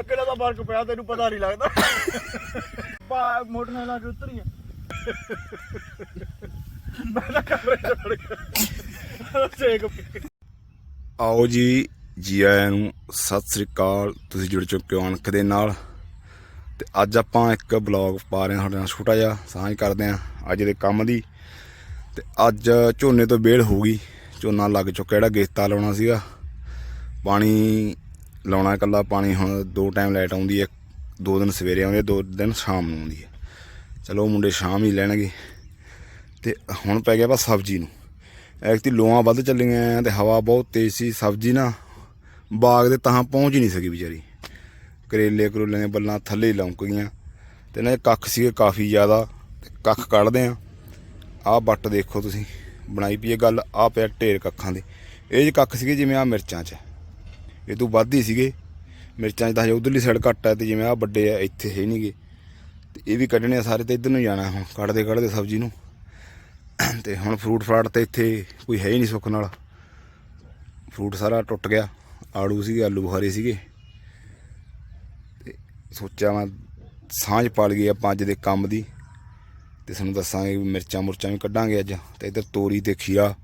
ਅਕੇਲਾ ਦਾ ਫ਼ਰਕ ਪਿਆ, ਤੈਨੂੰ ਪਤਾ ਨਹੀਂ ਲੱਗਦਾ। ਪਾ ਮੋਟਰਸਾਈਕਲ ਲਾ ਉਤਰੀ ਆ। ਮੈਂ ਤਾਂ ਕਮਰੇ ਚ ਵੜ ਗਿਆ। ਸੇਕ ਆਓ ਜੀ ਜੀ ਆਇਆਂ ਨੂੰ ਸਤਿ ਸ੍ਰੀ ਅਕਾਲ। ਤੁਸੀਂ ਜੁੜ ਚੁੱਕੇ ਹੋ ਅਣਖ ਦੇ ਨਾਲ। ਤੇ ਅੱਜ ਆਪਾਂ ਇੱਕ ਬਲੌਗ ਪਾ ਰਹੇ ਹਾਂ ਤੁਹਾਡੇ ਨਾਲ, ਛੋਟਾ ਜਿਹਾ ਸਾਂਝ ਕਰਦੇ ਹਾਂ ਅੱਜ ਦੇ ਕੰਮ ਦੀ। ਤੇ ਅੱਜ ਝੋਨੇ ਤੋਂ ਬੇਲ ਹੋ ਗਈ। ਝੋਨਾ ਲੱਗ ਚੁੱਕਾ ਜਿਹੜਾ ਗੇਤਾ ਲਾਉਣਾ ਸੀਗਾ। ਪਾਣੀ ਲਾਉਣਾ ਇਕੱਲਾ ਪਾਣੀ, ਹੁਣ ਦੋ ਟਾਈਮ ਲਾਈਟ ਆਉਂਦੀ ਹੈ, ਦੋ ਦਿਨ ਸਵੇਰੇ ਆਉਂਦੀ ਹੈ, ਦੋ ਦਿਨ ਸ਼ਾਮ ਨੂੰ ਆਉਂਦੀ ਹੈ। ਚਲੋ ਮੁੰਡੇ ਸ਼ਾਮ ਹੀ ਲੈਣਗੇ। ਤੇ ਹੁਣ ਪੈ ਗਿਆ ਬਸ ਸਬਜ਼ੀ ਨੂੰ। ਐਕਤੀ ਲੋਆਂ ਵੱਧ ਚੱਲੀਆਂ ਤੇ ਹਵਾ ਬਹੁਤ ਤੇਜ਼ ਸੀ, ਸਬਜ਼ੀ ਨਾ ਬਾਗ ਦੇ ਤਾਂ ਪਹੁੰਚ ਹੀ ਨਹੀਂ ਸਕੀ ਵਿਚਾਰੀ। ਕਰੇਲੇ, ਕਰੂਲੇ ਦੀਆਂ ਬੱਲਾਂ ਥੱਲੇ ਹੀ ਲੰਕ ਗਈਆਂ। ਤੇ ਨਾ ਕੱਖ ਸੀਗੇ ਕਾਫੀ ਜ਼ਿਆਦਾ, ਤੇ ਕੱਖ ਕੱਢਦੇ ਆ। ਆਹ ਬੱਟ ਦੇਖੋ ਤੁਸੀਂ, ਬਣਾਈ ਪਈ ਇਹ ਗੱਲ ਆ ਪਿਆ ਢੇਰ ਕੱਖਾਂ ਦੇ। ਇਹ ਚ ਕੱਖ ਸੀਗੇ ਜਿਵੇਂ ਆ ਮਿਰਚਾਂ 'ਚ। ਇਹ ਤੋਂ ਵੱਧ ਹੀ ਸੀਗੇ। ਮਿਰਚਾਂ 'ਚ ਤਾਂ ਹਜੇ ਉਧਰਲੀ ਸਾਈਡ ਘੱਟ ਹੈ ਤੇ ਜਿਵੇਂ ਆ ਵੱਡੇ ਆ, ਇੱਥੇ ਹੈ ਨਹੀਂਗੇ ਤੇ ਇਹ ਵੀ ਕੱਢਣੇ ਆ ਸਾਰੇ ਤੇ ਇੱਧਰ ਨੂੰ ਜਾਣਾ ਹੁਣ, ਕੱਢਦੇ ਕੱਢਦੇ ਸਬਜ਼ੀ ਨੂੰ। ਤੇ ਹੁਣ ਫਰੂਟ ਫਰਾਟ ਤੇ ਇੱਥੇ ਕੋਈ ਹੈ ਹੀ ਨਹੀਂ ਸੁੱਖ ਨਾਲ। ਫਰੂਟ ਸਾਰਾ ਟੁੱਟ ਗਿਆ, ਆੜੂ ਸੀਗੇ, ਆਲੂ ਬੁਖਾਰੇ ਸੀਗੇ। ਤੇ ਸੋਚਿਆ ਮੈਂ ਸਾਂਝ ਪਾਲ ਗਈ ਆਪਾਂ ਅੱਜ ਦੇ ਕੰਮ ਦੀ। ਤੇ ਤੁਹਾਨੂੰ ਦੱਸਾਂਗੇ ਵੀ ਮਿਰਚਾਂ ਮੁਰਚਾਂ ਵੀ ਕੱਢਾਂਗੇ ਅੱਜ। ਤੇ ਇੱਧਰ ਤੋਰੀ ਤੇ ਖੀਰਾ।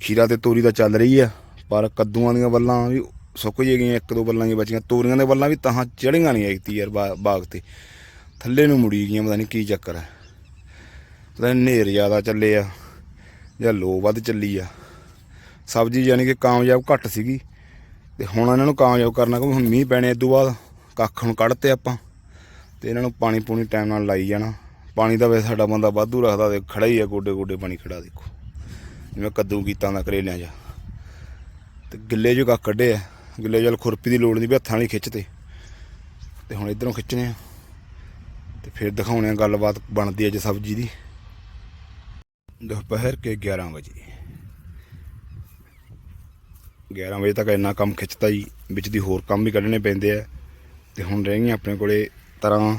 ਖੀਰਾ ਤੇ ਤੋਰੀ ਦਾ ਚੱਲ ਰਹੀ ਆ, ਪਰ ਕੱਦੂਆਂ ਦੀਆਂ ਵੱਲਾਂ ਵੀ ਸੁੱਕ ਜੇ ਗਈਆਂ ਇੱਕ ਦੋ ਬੱਲਾਂ ਹੀ ਬਚੀਆਂ। ਤੋਰੀਆਂ ਦੇ ਬੱਲਾਂ ਵੀ ਤਾਂ ਚੜੀਆਂ ਨਹੀਂ ਆਈਤੀ ਯਾਰ ਬਾ- ਬਾਗ ਤੇ। ਥੱਲੇ ਨੂੰ ਮੁੜੀ ਗਈਆਂ, ਪਤਾ ਨਹੀਂ ਕੀ ਚੱਕਰ ਹੈ। ਪਤਾ ਨਹੀਂ ਹਨੇਰ ਜ਼ਿਆਦਾ ਚੱਲੇ ਆ, ਜਾਂ ਲੋ ਵੱਧ ਚੱਲੀ ਆ। ਸਬਜ਼ੀ ਯਾਨੀ ਕਿ ਕਾਮਯਾਬ ਘੱਟ ਸੀਗੀ। ਤੇ ਹੁਣ ਇਹਨਾਂ ਨੂੰ ਕਾਮਯਾਬ ਕਰਨਾ ਕਿਉਂਕਿ ਹੁਣ ਮੀਂਹ ਪੈਣੇ ਇਸ ਤੋਂ ਬਾਅਦ, ਕੱਖ ਹੁਣ ਕੱਢਤੇ ਆਪਾਂ। ਤੇ ਇਹਨਾਂ ਨੂੰ ਪਾਣੀ ਪੂਣੀ ਟਾਈਮ ਨਾਲ ਲਾਈ ਜਾਣਾ। ਪਾਣੀ ਦਾ ਵੈਸੇ ਸਾਡਾ ਬੰਦਾ ਵਾਧੂ ਰੱਖਦਾ ਤੇ ਖੜਾ ਹੀ ਆ ਗੋਡੇ ਗੋਡੇ ਪਾਣੀ ਖੜਾ ਦੇਖੋ। ਜਿਵੇਂ ਕੱਦੂ ਕੀਤਾ ਦਾ ਕਰੇਲਿਆਂ 'ਚ ਤੇ ਗਿੱਲੇ ਜੋ ਕੱਖ ਕੱਢੇ ਆ। ਗਿੱਲੇ ਜਲ ਖੁਰਪੀ ਦੀ ਲੋੜ ਨਹੀਂ ਵੀ ਹੱਥਾਂ ਨਾਲ ਖਿੱਚਦੇ। ਖਿੱਚਤੇ ਤੇ ਹੁਣ ਇਧਰੋਂ ਖਿੱਚਣੇ ਆ। ਤੇ ਫਿਰ ਦਿਖਾਉਣੇ ਆ ਗੱਲਬਾਤ ਬਣਦੀ ਅੱਜ ਸਬਜ਼ੀ ਦੀ। ਦੁਪਹਿਰ ਕੇ 11 ਵਜੇ। 11 ਵਜੇ ਤੱਕ ਇੰਨਾ ਕੰਮ ਖਿੱਚਤਾ ਜੀ, ਵਿੱਚ ਦੀ ਹੋਰ ਕੰਮ ਵੀ ਕੱਢਣੇ ਪੈਂਦੇ ਆ। ਤੇ ਹੁਣ ਰਹਿ ਗਈਆਂ ਆਪਣੇ ਕੋਲੇ ਤਰਾਂ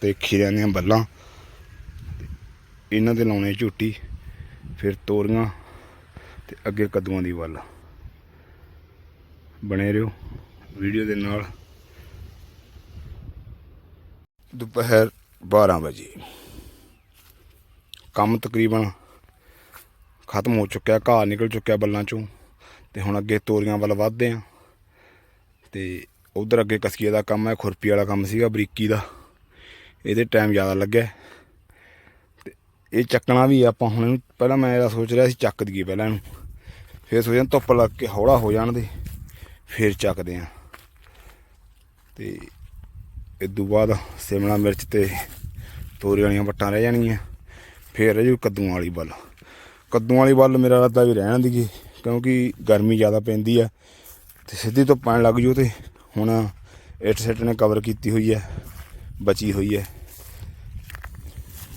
ਤੇ ਖੀਰਿਆਂ ਦੀਆਂ ਬੱਲਾਂ। ਇਹਨਾਂ ਦੇ ਲਾਉਣੇ ਝੂਟੀ, ਫਿਰ ਤੋਰੀਆਂ ਤੇ ਅੱਗੇ ਕੱਦੂਆਂ ਦੀ ਵੱਲ। ਬਣੇ ਰਹੋ ਵੀਡੀਓ ਦੇ ਨਾਲ। ਦੁਪਹਿਰ 12 ਵਜੇ। ਕੰਮ ਤਕਰੀਬਨ ਖਤਮ ਹੋ ਚੁੱਕਿਆ, ਘਾਹ ਨਿਕਲ ਚੁੱਕਿਆ ਬੱਲਾਂ ਚੋਂ। ਤੇ ਹੁਣ ਅੱਗੇ ਤੋਰੀਆਂ ਵੱਲ ਵੱਧਦੇ ਆ। ਤੇ ਉਧਰ ਅੱਗੇ ਕਸਕੀਏ ਦਾ ਕੰਮ ਹੈ, ਖੁਰਪੀ ਵਾਲਾ ਕੰਮ ਸੀਗਾ, ਬਰੀਕੀ ਦਾ। ਇਹਦੇ ਟਾਈਮ ਜ਼ਿਆਦਾ ਲੱਗਿਆ। ਤੇ ਇਹ ਚੱਕਣਾ ਵੀ ਆਪਾਂ ਹੁਣ ਇਹਨੂੰ, ਪਹਿਲਾਂ ਮੈਂ ਇਹਦਾ ਸੋਚ ਰਿਹਾ ਸੀ ਚੱਕ ਦਈਏ ਪਹਿਲਾਂ ਇਹਨੂੰ। ਫਿਰ ਸੋਚਿਆ ਧੁੱਪ ਲੱਗ ਕੇ ਹੌਲਾ ਹੋ ਜਾਣ ਦੇ। ਫਿਰ ਚੱਕਦੇ ਆ ਤੇ ਤੋਂ ਬਾਅਦ ਸਿਮਲਾ ਮਿਰਚ ਤੇ ਤੋਰੀ ਵਾਲੀਆਂ ਵੱਟਾਂ ਰਹਿ ਜਾਣਗੀਆਂ। ਫਿਰ ਰਹਿ ਜੂ ਕੱਦੂਆਂ ਵਾਲੀ ਵੱਲ। ਕੱਦੂਆਂ ਵਾਲੀ ਵੱਲ ਮੇਰਾ ਇਰਾਦਾ ਵੀ ਰਹਿਣ ਦੀ ਕਿਉਂਕਿ ਗਰਮੀ ਜ਼ਿਆਦਾ ਪੈਂਦੀ ਆ ਤੇ ਸਿੱਧੀ ਤੋਂ ਪੈਣ ਲੱਗ ਜੂ ਤੇ ਹੁਣ ਇੱਟ ਸੈਟ ਨੇ ਕਵਰ ਕੀਤੀ ਹੋਈ ਹੈ ਬਚੀ ਹੋਈ ਹੈ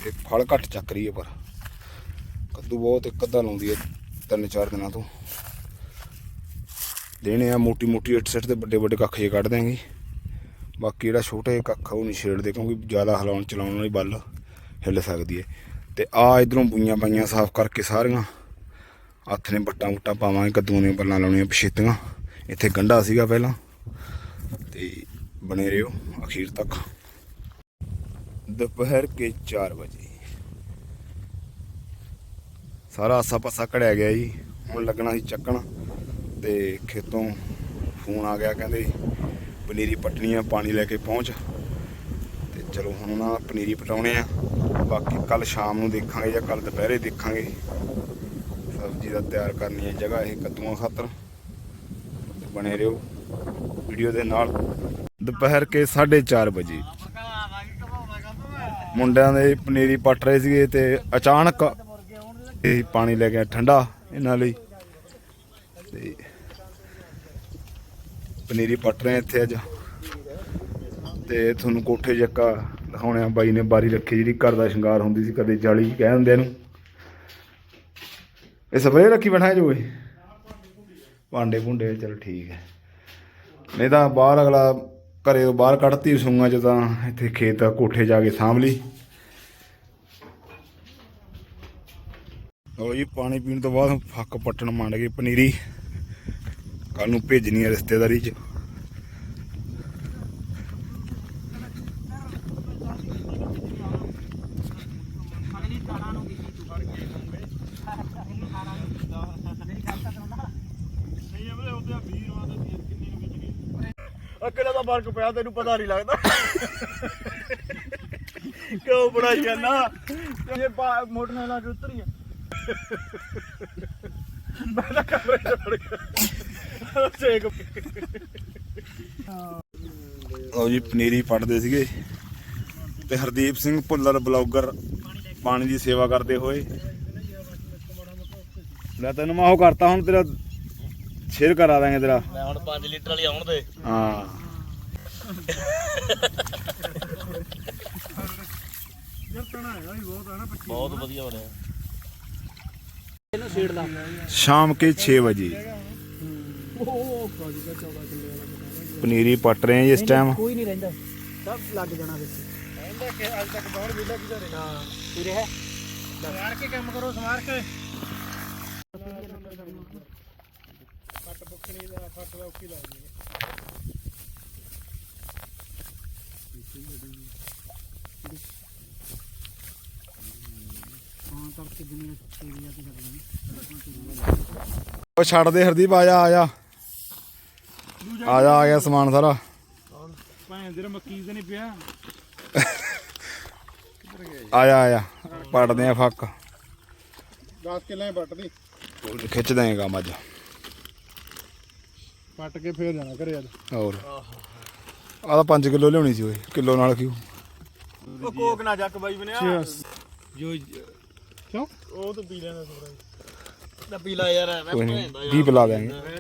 ਤੇ ਫਲ ਘੱਟ ਚੱਕ ਰਹੀ ਹੈ ਪਰ। ਕੱਦੂ ਬਹੁਤ ਇੱਕ ਅੱਧਾ ਲਾਉਂਦੀ ਹੈ ਤਿੰਨ ਚਾਰ ਦਿਨਾਂ ਤੋਂ। ਦੇਣੇ ਆ, ਮੋਟੀ ਮੋਟੀ ਇੱਟ ਸੈਟ ਤੇ ਵੱਡੇ ਵੱਡੇ ਕੱਖ ਜੇ ਕੱਢ ਦਿਆਂਗੇ। ਬਾਕੀ ਜਿਹੜਾ ਛੋਟਾ ਜਿਹਾ ਕੱਖ ਉਹ ਨਹੀਂ ਛੇੜਦੇ, ਕਿਉਂਕਿ ਜ਼ਿਆਦਾ ਹਲਾਉਣ, ਚਲਾਉਣ ਵਾਲੀ ਬੱਲ ਹਿੱਲ ਸਕਦੀ ਹੈ। ਤੇ ਆ ਇਧਰੋਂ ਬੂਈਆਂ ਪਾਈਆਂ ਸਾਫ਼ ਕਰਕੇ ਸਾਰੀਆਂ। ਹੱਥ ਨੇ ਬੱਟਾਂ ਬੁੱਟਾਂ ਪਾਵਾਂਗੇ ਕੱਦੂਆਂ ਦੀਆਂ ਬੱਲਾਂ ਲਾਉਣੀਆਂ ਪਛੇਤੀਆਂ। ਇੱਥੇ ਗੰਢਾ ਸੀਗਾ ਪਹਿਲਾਂ। ਤੇ ਬਣੇ ਰਹੋ ਅਖੀਰ ਤੱਕ। ਦੁਪਹਿਰ ਕੇ 4 ਵਜੇ। ਸਾਰਾ ਆਸਾ ਪਾਸਾ ਘੜਿਆ ਗਿਆ ਜੀ। ਹੁਣ ਲੱਗਣਾ ਸੀ ਚੱਕਣਾ। ਤੇ ਖੇਤੋਂ ਫੋਨ ਆ ਗਿਆ, ਕਹਿੰਦੇ ਪਨੀਰੀ ਪਟਣੀ ਆ, ਪਾਣੀ ਲੈ ਕੇ ਪਹੁੰਚ। ਤੇ ਚਲੋ ਹੁਣ ਉਹਨਾਂ ਪਨੀਰੀ ਪਟਾਉਣੇ ਆ। ਬਾਕੀ ਕੱਲ ਸ਼ਾਮ ਨੂੰ ਦੇਖਾਂਗੇ ਜਾਂ ਕੱਲ ਦੁਪਹਿਰੇ ਦੇਖਾਂਗੇ। ਸਬਜ਼ੀ ਦਾ ਤਿਆਰ ਕਰਨੀ ਹੈ ਜਗ੍ਹਾ ਇਹ ਕੱਦੂਆਂ ਖਾਤਰ। ਤੇ ਬਣੇ ਰਹੋ ਵੀਡੀਓ ਦੇ ਨਾਲ। ਦੁਪਹਿਰ ਕੇ 4:30 ਵਜੇ। ਮੁੰਡਿਆਂ ਦੇ ਪਨੀਰੀ ਪੱਟ ਰਹੇ ਸੀਗੇ ਤੇ ਅਚਾਨਕ ਇਹ ਪਾਣੀ ਲੈ ਗਿਆ ਠੰਡਾ ਇਹਨਾਂ ਲਈ। ਤੇ ਪਨੀਰੀ ਪੱਟ ਰਹੇ ਇੱਥੇ ਅੱਜ। ਤੇ ਤੁਹਾਨੂੰ ਕੋਠੇ ਜੱਕਾ ਦਿਖਾਉਣੇ ਆ ਬਾਈ ਨੇ ਬਾਰੀ ਰੱਖੀ ਜਿਹੜੀ ਘਰ ਦਾ ਸ਼ਿੰਗਾਰ ਹੁੰਦੀ ਸੀ, ਕਦੇ ਜਾਲੀ ਕਹਿ ਦਿੰਦੇ ਇਹਨੂੰ। ਇਹ ਸਪਰੇਅ ਰੱਖੀ ਬੈਠਾ ਜੋ ਇਹ? ਭਾਂਡੇ ਭੁੰਡੇ, ਚਲ ਠੀਕ ਹੈ। ਨਹੀਂ ਤਾਂ ਬਾਹਰ ਅਗਲਾ ਘਰੇ ਤੋਂ ਬਾਹਰ ਕੱਢਤੀ ਸੂਆਂ ਚ ਤਾਂ ਇੱਥੇ ਖੇਤ ਕੋਠੇ ਜਾ ਕੇ ਸਾਂਭ ਲਈ। ਲਓ ਜੀ, ਪਾਣੀ ਪੀਣ ਤੋਂ ਬਾਅਦ ਫੱਕ ਪੱਟਣ ਮੰਡ ਗਈ ਪਨੀਰੀ। ਕੱਲ ਨੂੰ ਭੇਜਣੀ ਹੈ ਰਿਸ਼ਤੇਦਾਰੀ 'ਚ। ਅਕਲਾ ਦਾ ਫ਼ਰਕ ਪਿਆ, ਤੈਨੂੰ ਪਤਾ ਨਹੀਂ ਲੱਗਦਾ। ਕਿਉਂ ਬੜਾ ਜਾਨਾ ਇਹ ਮੋਟਰਸਾਈਕਲ ਉੱਤਰੀ ਆ। ਮੈਂ ਤਾਂ ਕਮਰੇ ਚ ਵੜ ਸੇਕ ਲਓ ਜੀ ਪਨੀਰੀ ਪੱਟਦੇ ਸੀਗੇ ਤੇ ਹਰਦੀਪ ਸਿੰਘ ਭੁੱਲਰ ਬਲੌਗਰ ਪਾਣੀ ਦੀ ਸੇਵਾ ਕਰਦੇ ਹੋਏ। ਲੈ ਤੈਨੂੰ ਮੈਂ ਉਹ ਕਰਤਾ ਹੁਣ ਤੇਰਾ ਸ਼ੇਅਰ ਕਰਾ ਦਾਂਗੇ ਤੇਰਾ। ਮੈਂ ਹੁਣ 5 ਲੀਟਰ ਵਾਲੀ ਆਉਣ ਦੇ। ਹਾਂ। ਬਹੁਤ ਵਧੀਆ ਬਣਿਆ। ਸ਼ਾਮ ਕੇ 6 ਵਜੇ। ਪਨੀਰੀ ਪੱਟ ਰਹੇ ਜੀ ਇਸ ਟਾਈਮ ਕੋਈ ਨਹੀਂ ਰਹਿੰਦਾ। ਸਭ ਲੱਗ ਜਾਣਾ ਵਿੱਚ। ਕਹਿੰਦਾ ਕਿ ਅੱਜ ਤੱਕ ਬਾਹਰ ਵੇਲਾ ਕਿਧਰ ਹੈ ਹਾਂ ਪੂਰੇ ਹੈ। ਸਮਾਰ ਕੇ ਕੰਮ ਕਰੋ ਸਮਾਰ ਕੇ। ਫੱਟ ਬੁੱਕਣੀ ਦਾ ਫੱਟ ਦਾ ਔਖੀ ਲੱਗਦੀ ਹੈ। ਕਿ ਉਹ ਛੱਡ ਦੇ ਹਰਦੀਪ ਆ ਜਾ। ਆ ਜਾ ਆ ਗਿਆ ਸਮਾਨ ਸਾਰਾ। ਭੈਣ ਦੇ ਮੱਕੀ ਤੇ ਨਹੀਂ ਪਿਆ। ਆ ਜਾ ਆ ਜਾ ਪੱਟਦੇ ਆ ਫੱਕ। 10 ਕਿੱਲੇ ਵੱਟਦੀ? ਖਿੱਚ ਦੇਂਗੇ ਕੰਮ ਅੱਜ। ਪੱਟ ਕੇ ਫੇਰ ਜਾਣਾ ਘਰੇ ਅੱਜ। ਹੋਰ। ਆ ਤਾਂ 5 ਕਿਲੋ ਲਿਆਉਣੀ ਸੀ ਓਏ ਕਿਲੋ ਨਾਲ ਕਿਉਂ? ਉਹ ਕੋਕ ਨਾ ਜੱਕ ਬਾਈ ਬਣਿਆ। ਜੋ ਕਿਉਂ? ਉਹ ਤਾਂ ਪੀ ਲੈਣਾ ਥੋੜਾ ਤਾਂ ਪੀਲਾ ਯਾਰ ਐਵੇਂ ਕੋਈ ਨਹੀਂ ਕੀ ਪਿਲਾ ਦੇਂਗੇ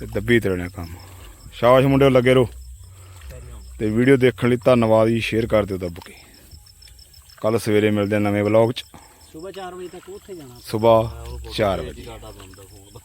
ਤੇ ਦੱਬੀ ਤਰਣਾ ਕੰਮ। ਸ਼ਾਬਾਸ਼ ਮੁੰਡਿਓ ਲੱਗੇ ਰਹੋ। ਤੇ ਵੀਡੀਓ ਦੇਖਣ ਲਈ ਧੰਨਵਾਦ ਜੀ ਸ਼ੇਅਰ ਕਰ ਦਿਓ ਦੱਬ ਕੇ। ਕੱਲ ਸਵੇਰੇ ਮਿਲਦੇ ਆ ਨਵੇਂ ਵਲੌਗ 'ਚ। ਸਵੇਰ 4 ਵਜੇ ਤੱਕ ਉੱਥੇ ਜਾਣਾ। ਸਵੇਰ 4 ਵਜੇ।